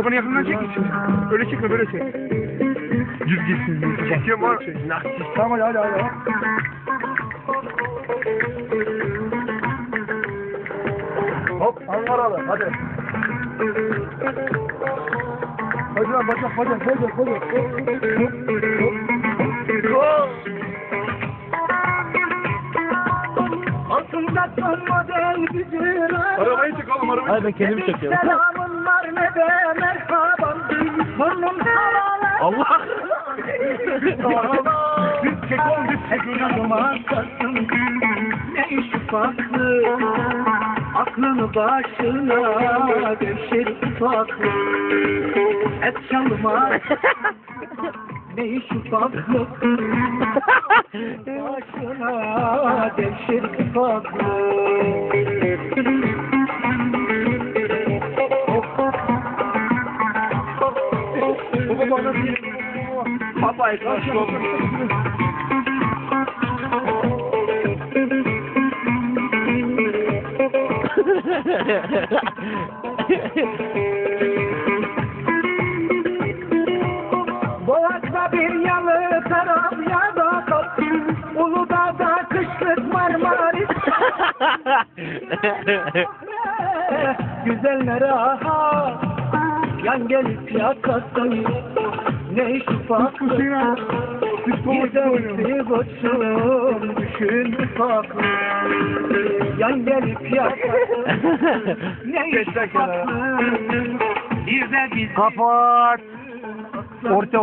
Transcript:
Arabanın yakından çek gitsin. Öyle çekme böyle çek. Düz gitsin. Çekiyorum var. Tamam hadi hadi hadi. Hop Ankaralı hadi. Hadi lan bacak bacak bacak bacak. Altında son model gücür Arabayı çek oğlum arabayı Hayır ben kendimi çekiyorum. De merhaban Burnum havalar Allah! Oğlum düz çek. Ekranıma sattım Ne iş farklı Aklını başına Devşir ufaklı Et çalma Ne iş farklı Başına Devşir ufaklı Boğaz'da bir yalı taraf ya da Uludağ'da kışlık Marmaris Güzellere aha Yan gelip yakasın Ne iş farklı? Gidersi koçum Düşün farklı. Yan gelip yakasın Ne iş farklı? Bir de biz Kapat! Orta